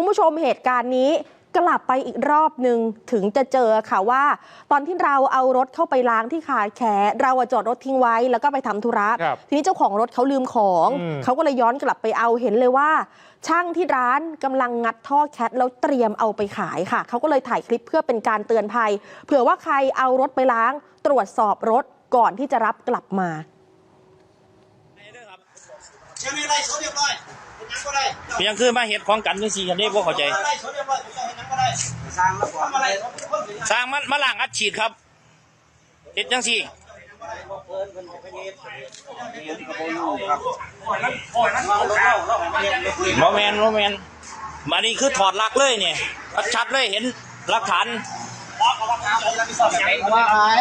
คุณผู้ชมเหตุการณ์นี้กลับไปอีกรอบหนึ่งถึงจะเจอค่ะว่า ตอนที่เราเอารถเข้าไปล้างที่คาแคร์เราอะจอดรถทิ้งไว้แล้วก็ไปทำธุระครับทีนี้เจ้าของรถเขาลืมของ อืม เขาก็เลยย้อนกลับไปเอาเห็นเลยว่า ช่างที่ร้านกำลังงัดท่อแคทแล้วเตรียมเอาไปขายค่ะ เขาก็เลยถ่ายคลิปเพื่อเป็นการเตือนภัย เผื่อว่าใครเอารถไปล้างตรวจสอบรถก่อนที่จะรับกลับมา ยังมีอะไรเขาเรียบร้อยเป็นยังก็ได้ เป็นหยังคือมาเฮ็ดของกันจังซี่กันได้บ่เข้าใจอะไรเขาเรียบร้อยเป็นยังก็ได้สร้างแล้วทำอะไรเขาเป็นคนเป็นยังสร้างมันมาล้างอัดฉีดครับเฮ็ดจังซี่บ่แม่นบ่แม่นมานี่คือถอดลักเลยเนี่ยชัดๆเลยเห็นหลักฐานว่าหาย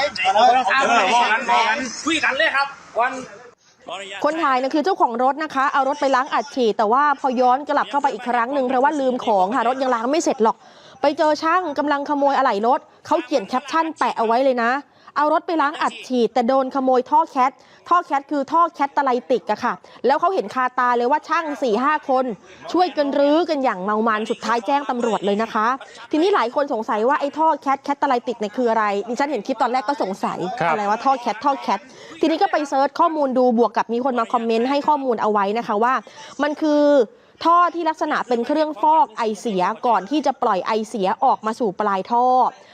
คุยกันเลยครับวันขออญาต คนถ่ายนะคือเจ้าของรถนะคะ เอารถไปล้างอัดฉีดแต่ว่าพอย้อนกลับเข้าไปอีกครั้งหนึ่งเพราะว่าลืมของค่ะรถยังล้างไม่เสร็จหรอก ไปเจอช่างกำลังขโมยอะไหล่รถเขาเขียนแคปชั่นแปะเอาไว้เลยนะ เอารถไปล้างอัดฉีด แต่โดนขโมยท่อแคทท่อแคทคือท่อแคทตะไลติกอะค่ะ แล้วเขาเห็นคาตาเลยว่าช่าง4ี่ห้าคน ช่วยกันรื้อกันอย่างเมามันสุดท้ายแจ้งตำรวจเลยนะคะ ทีนี้หลายคนสงสัยว่าไอ้ท่อแคทแคทตะไลติกเนี่ยคืออะไรดิฉันเห็นคลิปตอนแรกก็สงสัยครับอะไรว่าท่อแคทท่อแคททีนี้ก็ไปเซิร์ชข้อมูลดูบวกกับมีคนมาคอมเมนต์ให้ข้อมูลเอาไว้นะคะว่า มันคือท่อที่ลักษณะเป็นเครื่องฟอกไอเสียก่อนที่จะปล่อยไอเสียออกมาสู่ปลายท่อ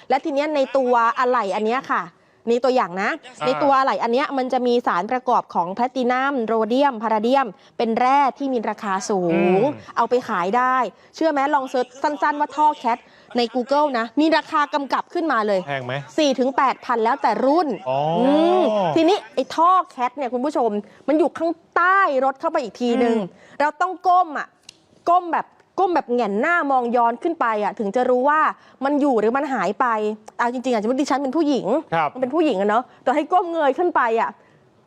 และทีเนี้ยในตัวอะไหล่อันเนี้ยค่ะ นี่ตัวอย่างนะ ในตัวอะไหล่อันเนี้ยมันจะมีสารประกอบของแพลตตินัมโรเดียม พาราเดียม เป็นแร่ที่มีราคาสูงอืมเอาไปขายได้ เชื่อไหมลองเซิร์ชสั้น ๆ ว่าท่อแคทใน Google นะ มีราคากำกับขึ้นมาเลยแพงไหม4ถึง8พันแล้วแต่รุ่นอ๋ออืมทีนี้ ไอ้ท่อแคทเนี่ยคุณผู้ชม มันอยู่ข้างใต้รถเข้าไปอีกทีหนึ่งเราต้องก้มอะ ก้มแบบ ก้มแบบแหงนหน้ามองย้อนขึ้นไปอะถึงจะรู้ว่ามันอยู่หรือมันหายไปเอาจริงๆอาจจะดิฉันเป็นผู้หญิง ครับมันเป็นผู้หญิงอะเนาะแต่ให้ก้มเงยขึ้นไปอะ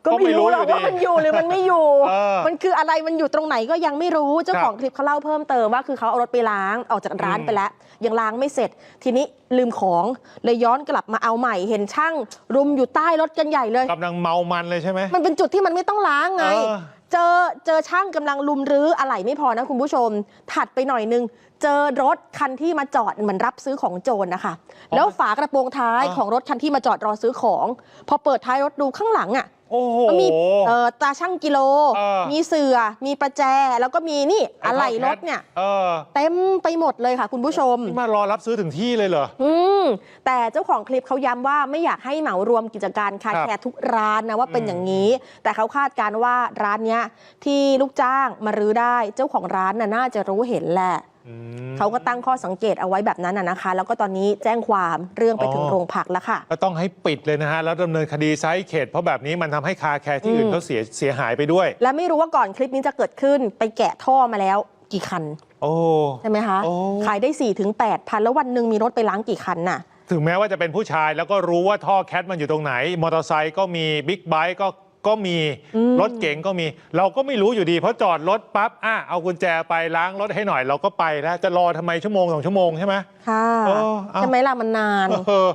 ก็ก็ไม่ไม่รู้หรอกรู้อยู่ดีว่ามันอยู่หรือมันไม่อยู่ เออมันคืออะไรมันอยู่ตรงไหนก็ยังไม่รู้เจ้าครับของคลิปเขาเล่าเพิ่มเติมว่าคือเขาเอารถไปล้างออกจากร้านอืมไปแล้ว ยังล้างไม่เสร็จ ทีนี้ลืมของเลยย้อนกลับมาเอาใหม่เห็นช่าง รุมอยู่ใต้รถกันใหญ่เลย กำลังเมามันเลยใช่ไหม มันเป็นจุดที่มันไม่ต้องล้างไง เออ เจอเจอช่างกำลังลุมรื้ออะไหล่ไม่พอนะคุณผู้ชม ถัดไปหน่อยนึง เจอรถคันที่มาจอดเหมือนรับซื้อของโจรนะคะ แล้วฝากระโปรงท้ายของรถคันที่มาจอดรอซื้อของ พอเปิดท้ายรถดูข้างหลังอะ โอ้โหมันมีเอ่อตาช่างกิโล เออ มีเสือ มีประแจ แล้วก็มีนี่อะไหล่รถเนี่ย เออเต็มไปหมดเลยค่ะ คุณผู้ชม นี่มารอรับซื้อถึงที่เลยเหรอ อืมแต่เจ้าของคลิปเขาย้ำว่าไม่อยากให้เหมารวมกิจการคาครับแคร์ทุกร้านนะว่าเป็นอืมอย่างนี้ แต่เขาคาดการณ์ว่าร้านเนี้ยที่ลูกจ้างมารื้อได้ เจ้าของร้านน่ะน่าจะรู้เห็นแหละอืม เขาก็ตั้งข้อสังเกตเอาไว้แบบนั้นนะนะคะ แล้วก็ตอนนี้แจ้งความเรื่องไปถึงอ๋อโรงพักแล้วค่ะ ก็ต้องให้ปิดเลยนะฮะ แล้วดำเนินคดีไซส์เขต เพราะแบบนี้มันทำให้คาแคร์ที่อื่นอืมเขาเสียเสียหายไปด้วย และไม่รู้ว่าก่อนคลิปนี้จะเกิดขึ้นไปแกะท่อมาแล้วกี่คันโอ้ใช่ไหมคะโอ้ขายได้4ี่ถึงแปดพันแล้ววันหนึ่งมีรถไปล้างกี่คันน่ะ ถึงแม้ว่าจะเป็นผู้ชายแล้วก็รู้ว่าท่อแคทมันอยู่ตรงไหน มอเตอร์ไซค์ก็มีบิ๊กไบค์ก็ ก็มีอืมรถเก๋งก็มี เราก็ไม่รู้อยู่ดีเพราะจอดรถปั๊บอะเอากุญแจไปล้างรถให้หน่อย เราก็ไปแล้วจะรอทำไมชั่วโมงสองชั่วโมงใช่ไหมค่ะเออเอาใช่ไหมล่ะมันนาน เออ